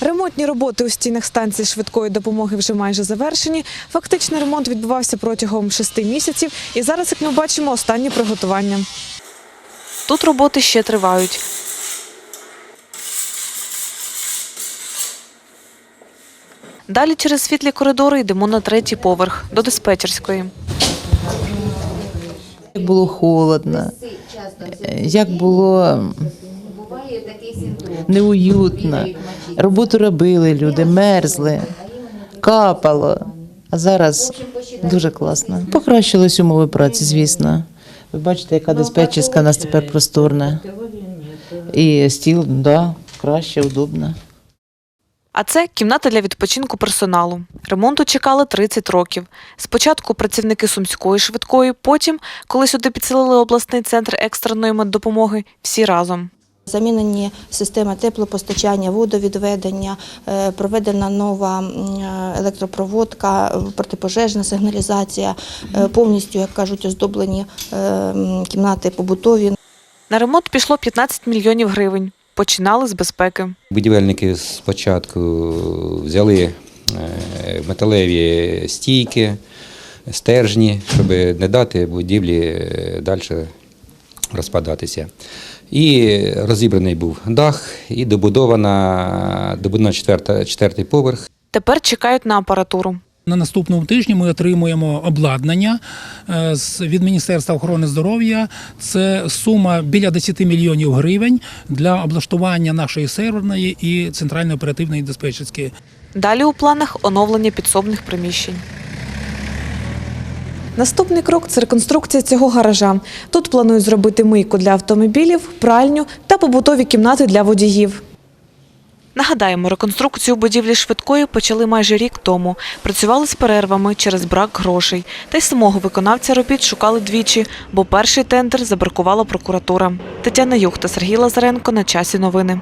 Ремонтні роботи у стінах станції швидкої допомоги вже майже завершені. Фактично ремонт відбувався протягом шести місяців, і зараз, як ми бачимо, останні приготування. Тут роботи ще тривають. Далі через світлі коридори йдемо на третій поверх до диспетчерської. Як було холодно, як було неуютно. Роботу робили люди, мерзли, капало. А зараз дуже класно. Покращились умови праці, звісно. Ви бачите, яка диспетчерська у нас тепер просторна. І стіл, да, краще, удобно. А це кімната для відпочинку персоналу. Ремонту чекали 30 років. Спочатку працівники сумської швидкої, потім, коли сюди підселили обласний центр екстреної меддопомоги, всі разом. Замінені системи теплопостачання, водовідведення, е, проведена нова е, електропроводка, е, протипожежна сигналізація, повністю, як кажуть, оздоблені кімнати побутові. На ремонт пішло 15 мільйонів гривень. Починали з безпеки. Будівельники спочатку взяли металеві стійки, стержні, щоб не дати будівлі далі розпадатися. І розібраний був дах, і добудована, добудована четверта, четвертий поверх. Тепер чекають на апаратуру. На наступному тижні ми отримуємо обладнання е, з- від Міністерства охорони здоров'я. Це сума біля 10 мільйонів гривень для облаштування нашої серверної і центральної оперативної диспетчерської. Далі у планах оновлення підсобних приміщень. Наступний крок це реконструкція цього гаража. Тут планують зробити мийку для автомобілів, пральню та побутові кімнати для водіїв. Нагадаємо, реконструкцію будівлі швидкої почали майже рік тому. Працювали з перервами через брак грошей. Та й самого виконавця робіт шукали двічі, бо перший тендер забракувала прокуратура. Тетяна Юхта, Сергій Лазаренко на часі новини.